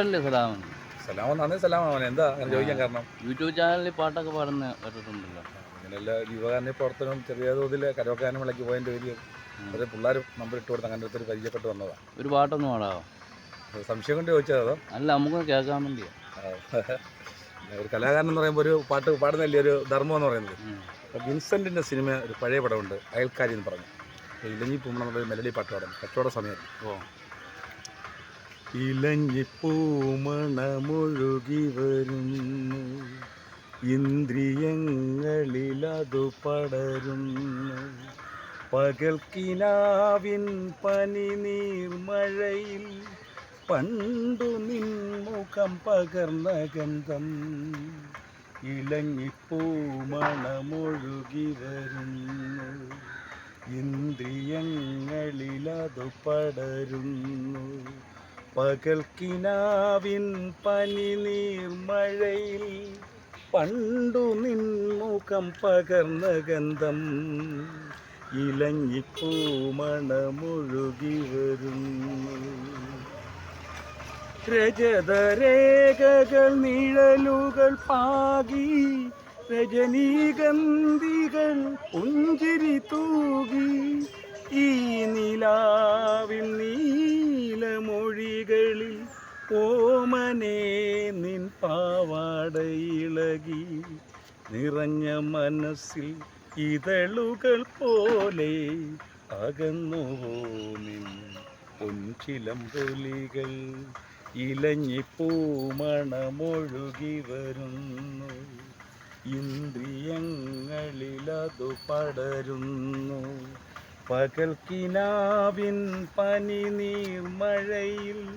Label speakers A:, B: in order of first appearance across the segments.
A: അല്ലേ സലാമൻ
B: സലാമെന്നാണ് സലാമാണ് എന്താ അങ്ങനെ ചോദിക്കാൻ കാരണം?
A: യൂട്യൂബ് ചാനലിൽ പാട്ടൊക്കെ പാടുന്ന കേട്ടിട്ടുണ്ടല്ലോ.
B: അങ്ങനെയല്ല യുവകാരനെ പ്രവർത്തനം ചെറിയ തോതിൽ കരോക്കാനം വിളക്ക് പോയതിന്റെ പേര്. അത് പിള്ളേർ നമ്പർ ഇട്ട് കൊടുത്ത് ഒരു പരിചയപ്പെട്ട് വന്നതാണ്
A: ഒരു പാട്ടൊന്നും പാടാവോ?
B: സംശയം കൊണ്ട് ചോദിച്ചത്
A: അല്ല കേൾക്കാൻ വേണ്ടിയാ.
B: ഒരു കലാകാരൻ എന്ന് പറയുമ്പോൾ ഒരു പാട്ട് പാടുന്നല്ലേ ഒരു ധർമ്മം എന്ന് പറയുന്നത്. വിൻസെന്റിന്റെ സിനിമ ഒരു പഴയ പടമുണ്ട് അയൽക്കാരി എന്ന് പറഞ്ഞു. ഇലഞ്ഞി എന്നൊരു മെലഡി പാട്ട് പാടും കച്ചവട സമയത്ത്.
A: ഓ.
B: ഇലഞ്ഞിപ്പൂമണമൊഴുകി വരുന്നു. ഇന്ദ്രിയങ്ങളിലതു പടരുന്നു. പകൽക്കിനാവിൻ പനി നീർമഴയിൽ പണ്ടു നിൻമുഖം പകർന്ന ഗന്ധം. ഇലഞ്ഞിപ്പൂമണമൊഴുകി വരുന്നു. ഇന്ദ്രിയങ്ങളിലതു പടരുന്നു. പകൽക്കിനാവിൻ പനി നീർമഴയിൽ പണ്ടു നിൻമുഖം പകർന്ന ഗന്ധം ഇലഞ്ഞിപ്പൂമണമൊഴുകി വരുന്നു. രജതരേഖകൾ നിഴലുകൾ പാകി രജനീഗന്ധികൾ പുഞ്ചിരി തൂകി ഈ ഓമനെ നിൻ പാവാടയിളകി നിറഞ്ഞ മനസ്സിൽ ഇതളുകൾ പോലെ അകന്നുവോ നിൻ പൊൻചിലമ്പൊലികൾ ഇലഞ്ഞിപ്പൂമണമൊഴുകി വരുന്നു. ഇന്ദ്രിയങ്ങളിലതു പടരുന്നു. പകൽക്കിനാവിൻ പനി നീർമഴയിൽ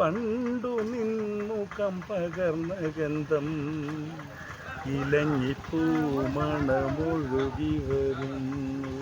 B: പണ്ടു നിൻമുഖം പകർന്ന ഗന്ധം ഇലഞ്ഞിപ്പൂമണമൊഴുകി വരുന്നു.